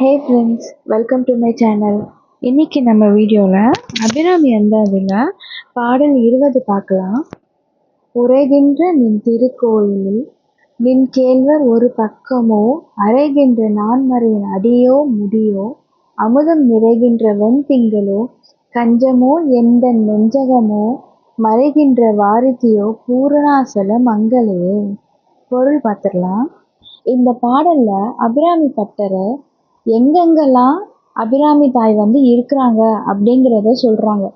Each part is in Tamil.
Hey friends welcome to my channel இன்னைக்கு நம்ம வீடியோவில் அபிராமி அந்தாதியில் பாடல் இருபது பார்க்கலாம். உரைகின்ற நின் திருக்கோயிலில் நின் கேள்வர் ஒரு பக்கமோ அறைகின்ற நான்மறையின் அடியோ முடியோ அமுதம் நிறைகின்ற வெண்திங்களோ கஞ்சமோ எந்த நெஞ்சகமோ மறைகின்ற வாரிதியோ பூரணாசல மங்களே. பொருள் பார்த்துடலாம். இந்த பாடலில் அபிராமி பட்டரை எங்கெங்கெல்லாம் அபிராமி தாய் வந்து இருக்கிறாங்க அப்படிங்கிறத சொல்கிறாங்க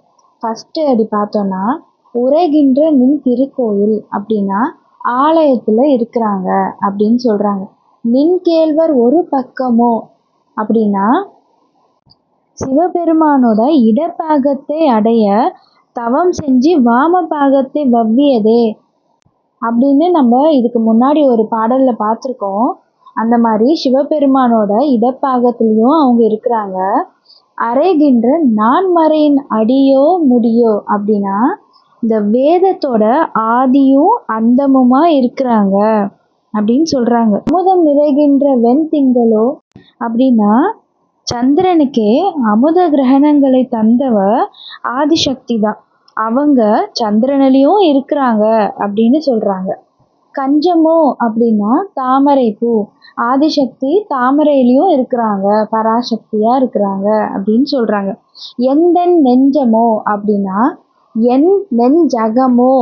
ஃபஸ்ட்டு அப்படி பார்த்தோன்னா உரைகின்ற நின் திருக்கோயில் அப்படின்னா ஆலயத்தில் இருக்கிறாங்க அப்படின்னு சொல்கிறாங்க நின் கேழ்வர் ஒரு பக்கமோ அப்படின்னா சிவபெருமானோட இடப்பாகத்தை அடைய தவம் செஞ்சு வாம பாகத்தை வவ்வியதே அப்படின்னு நம்ம இதுக்கு முன்னாடி ஒரு பாடலில் பார்த்துருக்கோம். அந்த மாதிரி சிவபெருமானோட இடப்பாகத்துலேயும் அவங்க இருக்கிறாங்க. அரைகின்ற நான்மறையின் அடியோ முடியோ அப்படின்னா இந்த வேதத்தோட ஆதியும் அந்தமுமா இருக்கிறாங்க அப்படின்னு சொல்றாங்க. அமுதம் நிறைகின்ற வெண்திங்களோ அப்படின்னா சந்திரனுக்கே அமுத கிரகணங்களை தந்தவ ஆதிசக்தி தான். அவங்க சந்திரனிலையும் இருக்கிறாங்க அப்படின்னு சொல்றாங்க. கஞ்சமோ அப்படின்னா தாமரை பூ. ஆதிசக்தி தாமரையிலையும் இருக்கிறாங்க பராசக்தியா இருக்கிறாங்க அப்படின்னு சொல்றாங்க. எந்தன் நெஞ்சமோ அப்படின்னா என் நெஞ்சகமோ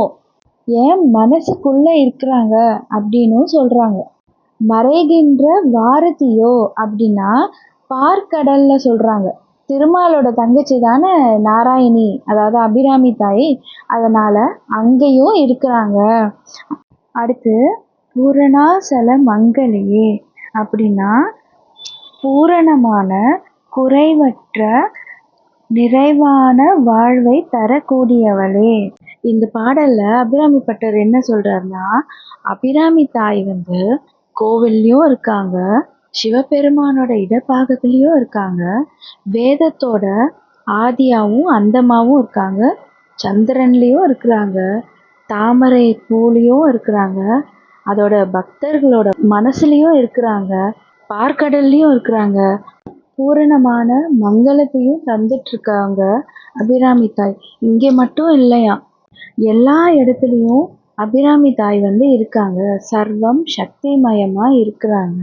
என் மனசுக்குள்ள இருக்கிறாங்க அப்படின்னும் சொல்றாங்க. மறைகின்ற வாரதியோ அப்படின்னா பார்க்கடல்ல சொல்றாங்க. திருமாலோட தங்கச்சி தானே நாராயணி அதாவது அபிராமி தாய். அதனால அங்கேயும் இருக்கிறாங்க. அடுத்து பூரணாசல மங்களையே அப்படின்னா பூரணமான குறைவற்ற நிறைவான வாழ்வை தரக்கூடியவளே. இந்த பாடல்ல அபிராமி பட்டர் என்ன சொல்றாருன்னா அபிராமி தாய் வந்து கோவில்லையும் இருக்காங்க சிவபெருமானோட இடப்பாகத்துலேயும் இருக்காங்க வேதத்தோட ஆதியாவும் அந்தமாவும் இருக்காங்க சந்திரன்லேயும் இருக்கிறாங்க தாமரை பூலையும் இருக்கிறாங்க. அதோட பக்தர்களோட மனசுலையும் இருக்கிறாங்க. பார்க்கடல்லையும் இருக்கிறாங்க. பூரணமான மங்களத்தையும் தந்துட்டு இருக்காங்க அபிராமி தாய் இங்கே மட்டும் இல்லையா எல்லா இடத்துலையும் அபிராமி தாய் வந்து இருக்காங்க. சர்வம் சக்தி மயமா இருக்கிறாங்க.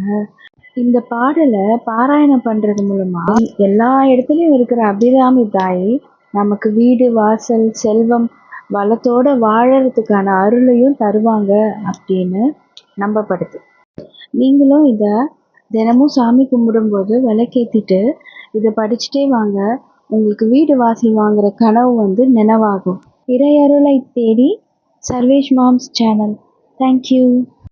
இந்த பாடலை பாராயணம் பண்றது மூலமா எல்லா இடத்துலயும் இருக்கிற அபிராமி தாய் நமக்கு வீடு வாசல் செல்வம் வளத்தோட வாழறதுக்கான அருளையும் தருவாங்க அப்படின்னு நம்பப்படுது. நீங்களும் இதை தினமும் சாமி கும்பிடும்போது விளக்கேற்றிட்டு இதை படிச்சுட்டே வாங்க. உங்களுக்கு வீடு வாசல் வாங்குற கனவு வந்து நினைவாகும். இறையருளை தேடி சர்வேஷ் மாம்ஸ் சேனல். தேங்க்யூ